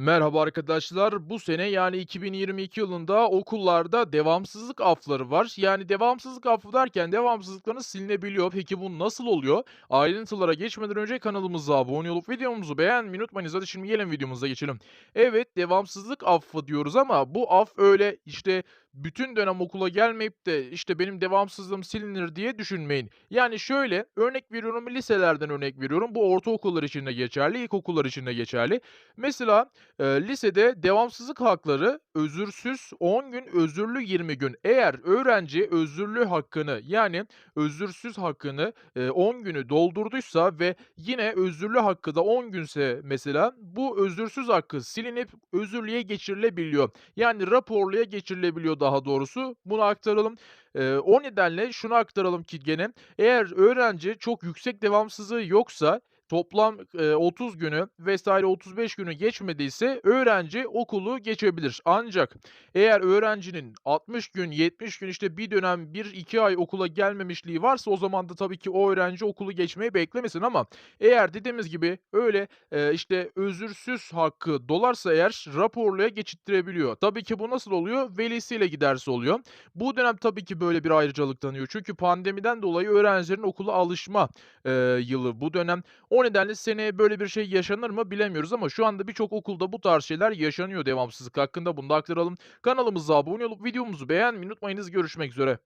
Merhaba arkadaşlar. Bu sene yani 2022 yılında okullarda devamsızlık afları var. Yani devamsızlık affı derken devamsızlıklarınız silinebiliyor. Peki bu nasıl oluyor? Ayrıntılara geçmeden önce kanalımıza abone olup videomuzu beğenmeyi unutmayınız. Hadi şimdi gelin videomuza geçelim. Evet devamsızlık affı diyoruz ama bu af öyle işte bütün dönem okula gelmeyip de işte benim devamsızlığım silinir diye düşünmeyin. Yani şöyle örnek veriyorum liselerden örnek veriyorum. Bu ortaokullar için de geçerli, ilkokullar için de geçerli. Mesela Eee, lisede devamsızlık hakları özürsüz 10 gün, özürlü 20 gün. Eğer öğrenci özürlü hakkını yani özürsüz hakkını, eee, 10 günü doldurduysa ve yine özürlü hakkı da 10 günse mesela bu özürsüz hakkı silinip özürlüye geçirilebiliyor. Yani raporluya geçirilebiliyor daha doğrusu. Bunu aktaralım. Eee, o nedenle şunu aktaralım ki gene eğer öğrenci çok yüksek devamsızlığı yoksa Toplam, eee, 30 günü vs. 35 günü geçmediyse öğrenci okulu geçebilir. Ancak eğer öğrencinin 60 gün, 70 gün, işte, bir dönem 1-2 ay okula gelmemişliği varsa o zaman da tabii ki o öğrenci okulu geçmeyi beklemesin ama eğer dediğimiz gibi öyle, işte, özürsüz hakkı dolarsa eğer raporluya geçirttirebiliyor. Tabii ki bu nasıl oluyor? Velisiyle giderse oluyor. Bu dönem tabii ki böyle bir ayrıcalık tanıyor. Çünkü pandemiden dolayı öğrencilerin okula alışma, yılı bu dönem. O nedenle seneye böyle bir şey yaşanır mı bilemiyoruz ama şu anda birçok okulda bu tarz şeyler yaşanıyor devamsızlık hakkında. Bunu da aktaralım. Kanalımıza abone olup videomuzu beğenmeyi unutmayınız. Görüşmek üzere.